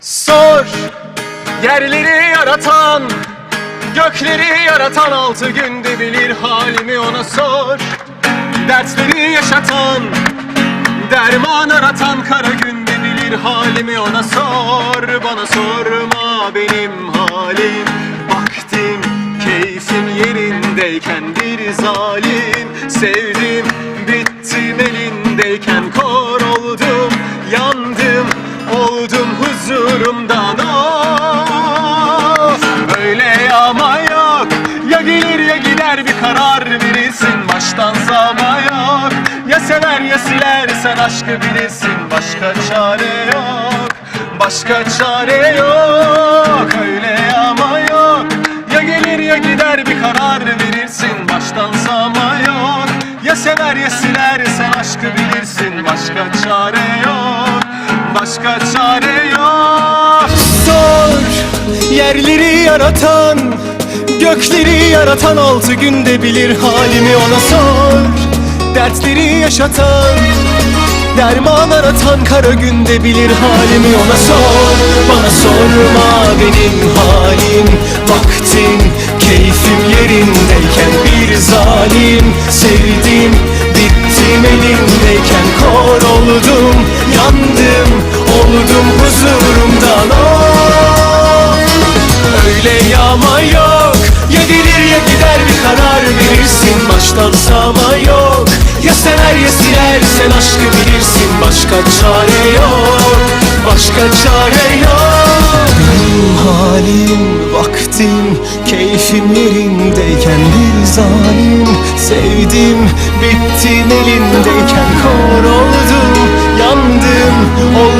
Sor yerleri yaratan Gökleri yaratan altı günde bilir halimi ona sor. Dertleri yaşatan Derman aratan kara günde bilir halimi ona sor. Bana sorma benim halim Vaktim keyfim yerindeyken bir zalim. Sevdim bittim elindeyken kor oldum Yandım oldum huzurumdan of. Öyle ama yok. Ya gelir ya gider bir karar verirsin. Baştan sağma yok. Ya sever ya silersen aşkı bilirsin. Başka çare yok. Başka çare yok. Öyle ama yok. Ya gelir ya gider bir karar verirsin. Baştan sağma yok. Ya sever ya silersen aşkı bilirsin. Başka çare yok Başka çare yok. Sor yerleri yaratan Gökleri yaratan altı günde bilir halimi ona sor. Dertleri yaşatan Derman aratan kara günde bilir halimi ona sor. Bana sorma benim halim Vaktim keyfim yerindeyken bir zalim. Sevdim bittim elimdeyken Öyle yağma yok. Ya gelir ya gider bir karar verirsin. Baştan sağma yok. Ya sever ya silersen aşkı bilirsin. Başka çare yok. Başka çare yok. Benim halim, vaktim, keyfim yerindeyken bir zalim. Sevdim, bittim elindeyken kor oldum Yandım, oldum